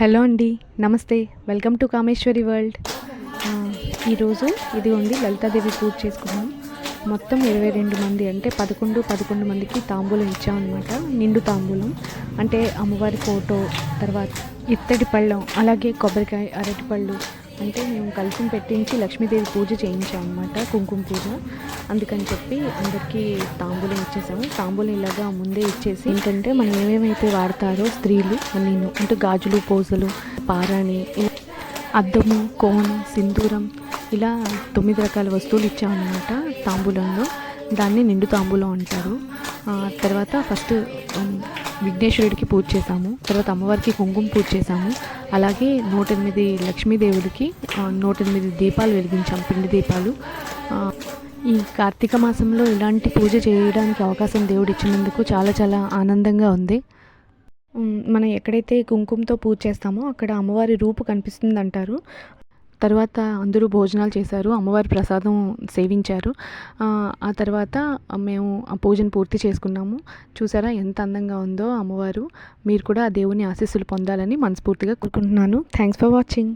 Hello అండి నమస్తే. Welcome to Kameshwari world. ఈరోజు ఇది ఉంది లలితాదేవి పూజ చేసుకున్నాం మొత్తం ఇరవై రెండు మంది అంటే పదకొండు పదకొండు మందికి తాంబూలం ఇచ్చామన్నమాట. నిండు తాంబూలం. అంటే అమ్మవారి ఫోటో తర్వాత ఇత్తడి పళ్ళం అలాగే కొబ్బరికాయ అరటిపళ్ళు అంటే మేము కలిసి పెట్టించి లక్ష్మీదేవి పూజ చేయించామన్నమాట కుంకుమ పూజ. అందుకని చెప్పి అందరికీ తాంబూలం ఇచ్చేసాము. తాంబూలం ఇలాగా ముందే ఇచ్చేసి ఏంటంటే మనం ఏమేమైతే వాడతారో స్త్రీలు నేను అంటే గాజులు పోజలు పారాణి అద్దము కోన్ సింధూరం ఇలా తొమ్మిది రకాల వస్తువులు ఇచ్చామన్నమాట తాంబూలంలో. దాన్ని నిండు తాంబూలం అంటారు. తర్వాత ఫస్ట్ విఘ్నేశ్వరుడికి పూజ చేసాము. తర్వాత అమ్మవారికి కుంకుమ పూజ చేసాము. అలాగే నూట ఎనిమిది లక్ష్మీదేవుడికి నూట ఎనిమిది దీపాలు వెలిగించాం పిండి దీపాలు. ఈ కార్తీక మాసంలో ఇలాంటి పూజ చేయడానికి అవకాశం దేవుడు ఇచ్చినందుకు చాలా చాలా ఆనందంగా ఉంది. మనం ఎక్కడైతే కుంకుమతో పూజ చేస్తామో అక్కడ అమ్మవారి రూపు కనిపిస్తుంది అంటారు తర్వాత అందరూ భోజనాలు చేశారు అమ్మవారి ప్రసాదం సేవించారు. ఆ, ఆ తర్వాత మేము ఆ పూజను పూర్తి చేసుకున్నాము. చూసారా ఎంత అందంగా ఉందో అమ్మవారు. మీరు కూడా ఆ దేవుని ఆశీస్సులు పొందాలని మనస్ఫూర్తిగా కోరుకుంటున్నాను. Thanks for watching